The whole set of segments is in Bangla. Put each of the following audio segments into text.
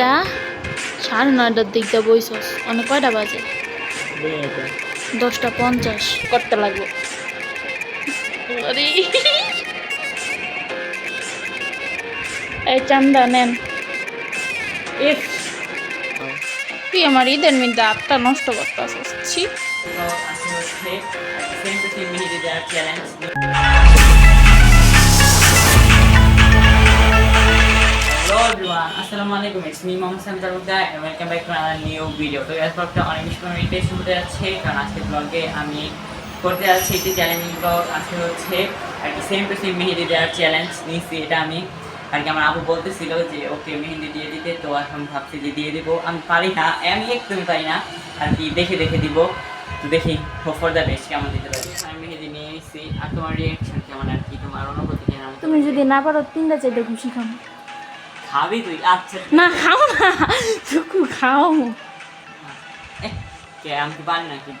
ডা সাড়ে নয়টার দিক দিয়ে বইছস। অনেক কয়টা বাজে? দশটা পঞ্চাশ। করতে লাগবে? এই চান্দা, নেন। তুই আমার ঈদের মধ্যে আটটা নষ্ট করতে আসছি Hello everyone, আসসালামু আলাইকুম it's me and welcome back to another new video তো ব্লগটা অনেক ইন্টারেস্টিং হতে যাচ্ছে কারণ আজকে ব্লগে আমি করতে যাচ্ছি একটি চ্যালেঞ্জিং ব্লগ আজকে হচ্ছে সেম টু সেম দেওয়ার চ্যালেঞ্জ নিচ্ছি এটা আমি। আর কি আমার আবু বলতেছিল যে ওকে মেহেদি দিয়ে দিতে। তো এখন ভাবছি যে দিয়ে দিব। আমি পারি না আমি একদমই পারি না। আর কি দেখে দেখে দিব। তো দেখি ফর দ্য বেস্ট কেমন দিতে পারি। আমি মেহেদি নিয়ে এসেছি আর তোমার রিয়াকশন কেমন আর কি? তোমার অনুভূতি কেমন? তুমি যদি না পারো তিনটা চাইতে খুশি খাও খাবি তুই আচ্ছা না খাও না। চুকু খাও। কে আমি পারি না কি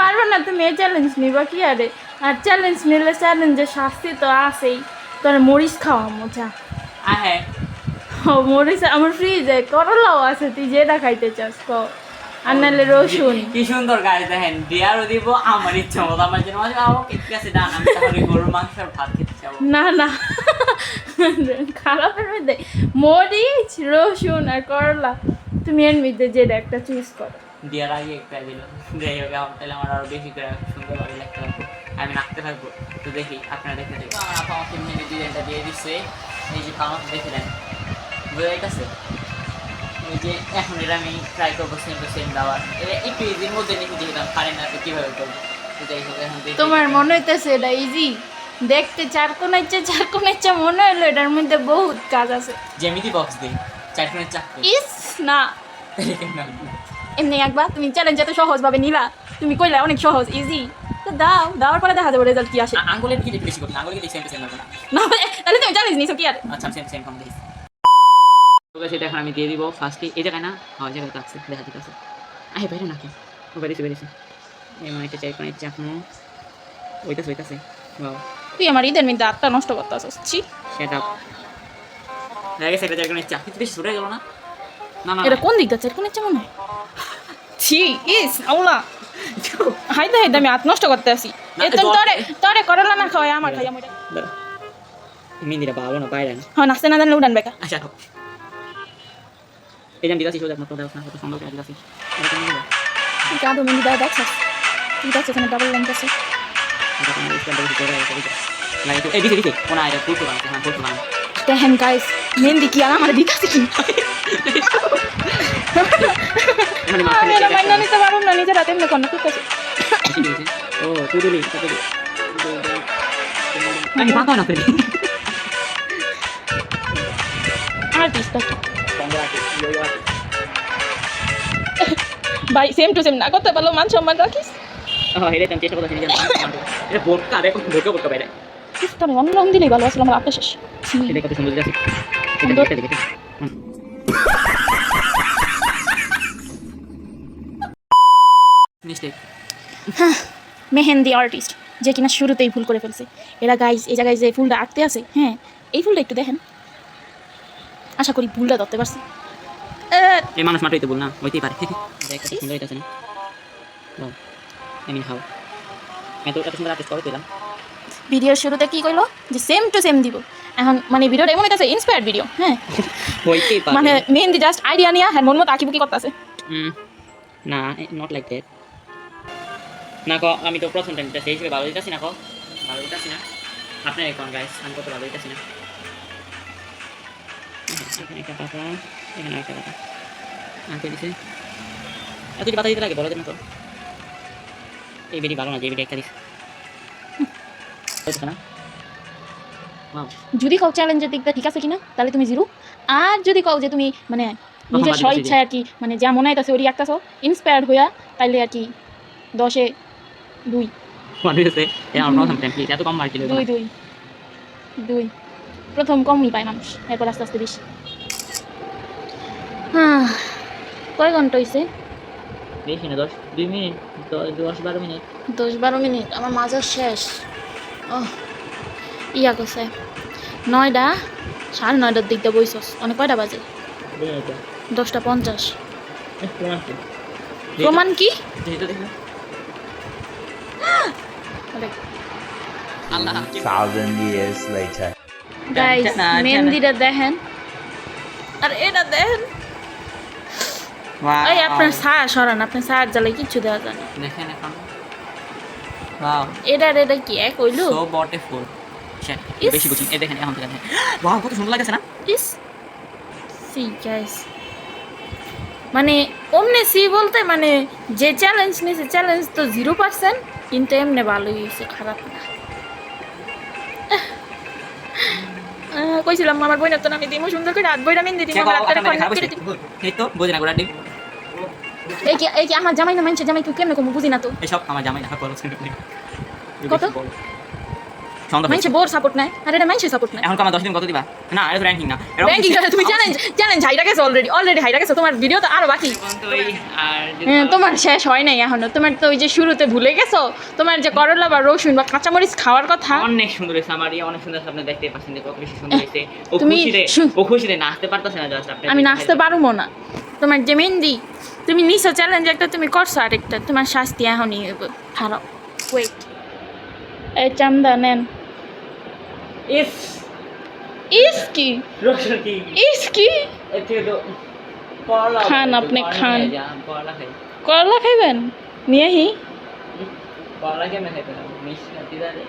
পারবে না তুমি এই চ্যালেঞ্জ নিবা কি আরে? আর চ্যালেঞ্জ নিলে চ্যালেঞ্জের শাস্তি তো আছেই। তোর মরিচ খাওয়া মোচা। ও মরিচ আমার ফ্রিজে করলাও আছে তুই যেটা খাইতে চাস ক। আর নাহলে রসুন। কি সুন্দর গাছ দেখেন দেয়ারও দিব আমার ইচ্ছা মতো আমার জন্য ঠিক আছে ডান আমি তাহলে গরুর মাংস আর ভাত খেতে চাবো না না। খারাপের মধ্যে মরিচ রসুন আর করলা। তুমি এর মধ্যে যেটা একটা চুজ করো। দেওয়ার আগে একটা দিল। যাই হোক আমার তাহলে আমার আরও বেশি করে সুন্দরভাবে লিখতে লাগবো আমি নাচতে থাকব। তো দেখি আপনারা দেখতে দেখি আমার আপা আমাকে মেনে ডিজাইনটা দিয়ে দিচ্ছে। এই যে পামাকে দেখে দেন। বোঝা যাইতেছে? এই যে এখন এটা আমি ট্রাই করব সেম টু সেম দেওয়ার। এটা একটু ইজির মধ্যে লিখে দিলাম পারি না তো কীভাবে করব। তোমার মনে হইতেছে এটা ইজি দেখতে চার কোন ইচ্ছে চার কোন ইচ্ছে মনে হইল এটার মধ্যে বহুত কাজ আছে। জ্যামিতি বক্স দিই চারখানে চাকরি ইস না। এমনি একবার তুমি চ্যালেঞ্জ এত সহজ ভাবে নিলা তুমি কইলা অনেক সহজ ইজি তো দাও দেওয়ার পরে দেখা যাবে রেজাল্ট কি আসে। আঙ্গুলের কি বেশি করতে আঙ্গুলের কি সেম সেম না না তাহলে তুমি চ্যালেঞ্জ নিছো কি আর? আচ্ছা সেম সেম কম দিই তো সেটা এখন আমি দিয়ে দিব। ফার্স্টে এই জায়গায় না? হ্যাঁ জায়গায় তো আছে দেখা যেতে আছে। আহে বাইরে নাকি? ও বেরিয়েছে বেরিয়েছে এই মানে এটা চাই কোনো ইচ্ছা এখনও ওইটাছে ওইটাছে বাও তুই আমার ঈদের মধ্যে আটটা নষ্ট করতে আসছি সেটা দেখা গেছে এটা চাই কোনো বেশি গেল না? না না। এটা কোন দিক যাচ্ছে কোন ইচ্ছে মনে হয়? ছি ইস আউলা হাইতে হাইতে আমি আট নষ্ট করতে আসি তরে তরে করলা না খাওয়াই আমার মিন্দিরা ভালো না বাইরে হ্যাঁ নাচতে না জানলে উড়ান বেকা। আচ্ছা এই যে দিদাসি সোজা মতো দেওয়া না কত সুন্দর করে দিদাসি এটা কেমন হলো? তুই কাঁদো মিনি দাদা দেখছিস তুই দেখছিস এখানে ডাবল লাইন আছে এটা হলো? স্ক্যানটা বেশি করে রাখো, বুঝছ? লাগে তো এই দিছে দিছে কোন আইডিয়া ফুল হ্যাঁ আর আমার এটা ভাই সেম টু সেম না করতে পারল মান সম্মান রাখিস। হ্যাঁ এটা চেষ্টা করতেছি এটা বোটকা দেখো বোটকা বোটকা বাইরে তবে অন্য রং দিলেই ভালো আসলে আমার আপটা শেষ। এটা কত সুন্দর দিদাসি সুন্দর। এটা মিস্টেক মেহেন্দি আর্টিস্ট যে কিনা শুরুতেই ভুল করে ফেলছে। এরা গাইস এই জায়গায় যে ফুলটা আঁকতে আছে হ্যাঁ এই ফুলটা একটু দেখেন। আশা করি ভুলটা ধরতে পারছি। এই মানুষ মাত্রই তো বল না হইতেই পারে। সুন্দর হইতাছে না আমি হাও আমি তো এত সুন্দর আর্টিস্ট কবে পেলাম? ভিডিওর শুরুতে কি কইলো? যে সেম টু সেম দিব। এখন মানে ভিডিওটা এমন হইতাছে ইন্সপায়ার্ড ভিডিও হ্যাঁ? হইতেই পারে। মানে মেহেন্দি জাস্ট আইডিয়া নিয়ে হ্যাঁ মন মতো আঁকিবুকি করতেছে। না নট লাইক দ্যাট না ক আমি তো প্রথম টাইম সেই হিসেবে ভালো দিতেছি না ক? ভালো দিতেছি না। আপনার এখন গাইস আমি কত ভালো দিতেছি না? এখানে একটা পাতা এখানে একটা পাতা। আনতে দিছে? এত পাতা দিতে লাগে? বড়দের মতো এই বেরি ভালো না যে বেরি একটা দিস না? যদি কও চ্যালেঞ্জের দিকটা ঠিক আছে কিনা তাহলে তুমি জিরো। আর যদি কও যে তুমি মানে নিজের বাড়ি স্ব ইচ্ছায় আর কি মানে যা মনে হইতাছে ওরি আঁকতাছো ইন্সপায়ার্ড হইয়া তাইলে আর কি দশে দুই। দুই দুই। দুই। প্রথম কমই পায় মানুষ এরপর আস্তে আস্তে বেশি। হ্যাঁ কয় ঘণ্টা হয়েছে বেশি না দশ দুই মিনিট দশ বারো মিনিট। দশ বারো মিনিট আমার মাজার শেষ। ও ইয়া কছে নয়টা সাড়ে নয়টার দিক দিয়ে বইছস। অনেক কয়টা বাজে? দশটা পঞ্চাশ। প্রমাণ কি। মেহেন্দিটা দেখেন। আর এটা দেখেন। এই আপনার সার সরান আপনার সার জ্বালাই কিচ্ছু দেওয়া যায় না দেখেন এখন ওয়াও এটা এটা কি এক হইল সো বটে ফুল বেশি বুঝি এই দেখেন এখন দেখেন ওয়াও কত সুন্দর লাগছে না ইস সি গাইস মানে অমনে সি বলতে মানে যে চ্যালেঞ্জ নিয়েছে চ্যালেঞ্জ তো জিরো পার্সেন্ট কিন্তু এমনি ভালোই হয়েছে খারাপ না কইছিলাম আমার বইনের তো আমি দিমু সুন্দর করে রাত বইটা মেহেন্দি দিমু সে আমার রাত্রে আপনাদের করে? দিমু এই তো বোঝে না গোড়া ডিম এই কি এই কি আমার জামাই না মানছে জামাই কেউ কেমনে কমু? বুঝি না তো। এসব আমার জামাই কত? মানছে বোর সাপোর্ট নাই। আর এটা মানছে সাপোর্ট নাই। এখন আমার দশ দিন কত দিবা? না এটা র্যাঙ্কিং না। ব্যাংকিং তুমি চ্যালেঞ্জ চ্যালেঞ্জ হাইরা গেছো অলরেডি অলরেডি হাইরা গেছো। তোমার ভিডিও তো আরও বাকি। হ্যাঁ, তোমার শেষ হয় নাই এখনও। তোমার তো ওই যে শুরুতে ভুলে গেছো? তোমার যে করলা বা রসুন বা কাঁচামরিচ খাওয়ার কথা। অনেক সুন্দর হয়েছে আমার। ইয়ে অনেক সুন্দর আপনি দেখতে পাচ্ছেন। কত বেশি সুন্দর হয়েছে। ও খুশিতে ও খুশিতে নাচতে পারতেছে না জাস্ট আপনি আমি নাচতে পারব না। তোমার যে মেহেন্দি তুমি নিছো চ্যালেঞ্জ একটা তুমি করছ আরেকটা তোমার শাস্তি এখনই হইব। খারাপ ওয়েট এই চান্দা নেন। ইস ইস কি? ইস কি? খান আপনি খান। করলা খাইবেন? নিয়ে হি করলা কেমনে খাইতে হবে? মিষ্টি না দিদা রে?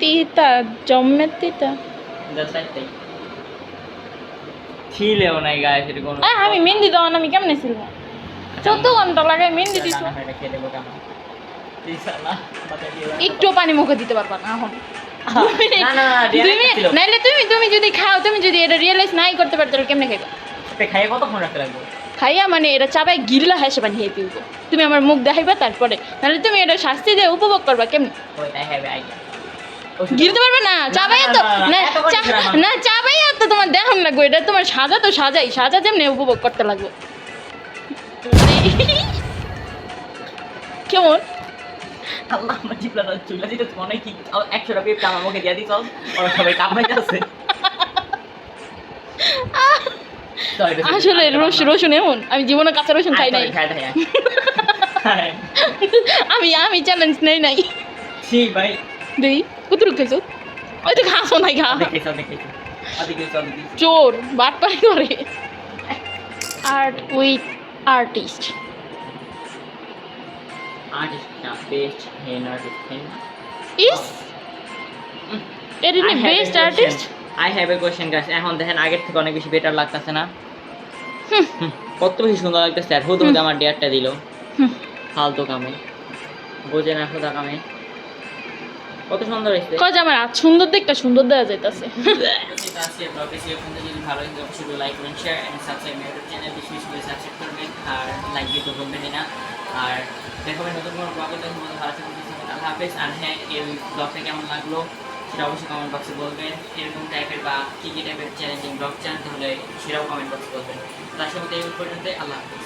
তিতা জম্মের তিতা। ছিলেও নাই গায়ে সেটা কোনো আহ, আমি মেহেন্দি দেওয়ান আমি কেমনে ছিল চোদ্দ ঘণ্টা লাগাই মেহেন্দি দিছো। একটু পানি মুখে দিতে পারবা না এখন তুমি ছিল। নাইলে তুমি তুমি যদি খাও তুমি যদি এটা রিয়েলাইজ নাই করতে পারতো তাহলে কেমনে খাইবা? খাইয়ে কতক্ষণ রাখতে লাগবে? খাইয়া মানে এটা চাবাই গিল্লা হেসে পানি খেয়ে পিউবো তুমি আমার মুখ দেখাইবা তারপরে। নাহলে তুমি এটা শাস্তি দিয়ে উপভোগ করবা কেমনে? গিলতে পারবে না? চাবাই তো না, না, তো তোমার দেখন লাগবে এটা তোমার সাজা তো সাজাই সাজা যেমনি উপভোগ করতে লাগবে। কেমন? আল্লাহ আমার জিপলাটা চুলা দিতে মনে কি একশো টাকা পেপটা আমার মুখে দিয়ে দিত ওরা সবাই কামাইতেছে আসলে রসুন রসুন এমন আমি জীবনে কাঁচা রসুন খাই নাই। আমি আমি চ্যালেঞ্জ নেই নাই। ভাই। দেই ওই তো ঘাসও নাই চোর বাটপাড়ি করে। Art with artist is best artist question. guys. এখন দেখেন আগের থেকে অনেক বেশি বেটার লাগতেছে না? কত বেশি সুন্দর লাগতেছে। আর হুদ হুদ আমার ডেয়ারটা দিল। ফালতু কামে। বোঝে না খোদা কামে। কত সুন্দর হয়েছে। কয় আমার হাত সুন্দর দেখতে সুন্দর দেওয়া যাইতাছে। ভালো অবশ্যই লাইক করবেন শেয়ার এন্ড সাবস্ক্রাইব মেরে চ্যানেল বেশি বেশি করে সাবস্ক্রাইব করবেন আর লাইক দিতে ভুলবেন না। আর দেখাবেন নতুন কোনো ব্লগে দেখুন ভালো থাকুন আল্লাহ হাফেজ। আর হ্যাঁ এই ব্লগটা কেমন লাগল সেটা অবশ্যই কমেন্ট বক্সে বলবেন। এরকম টাইপের বা কী কী টাইপের চ্যালেঞ্জিং ব্লগ চান তাহলে সেটাও কমেন্ট বক্সে বলবেন। তার সাথে এই পর্যন্ত আল্লাহ হাফেজ।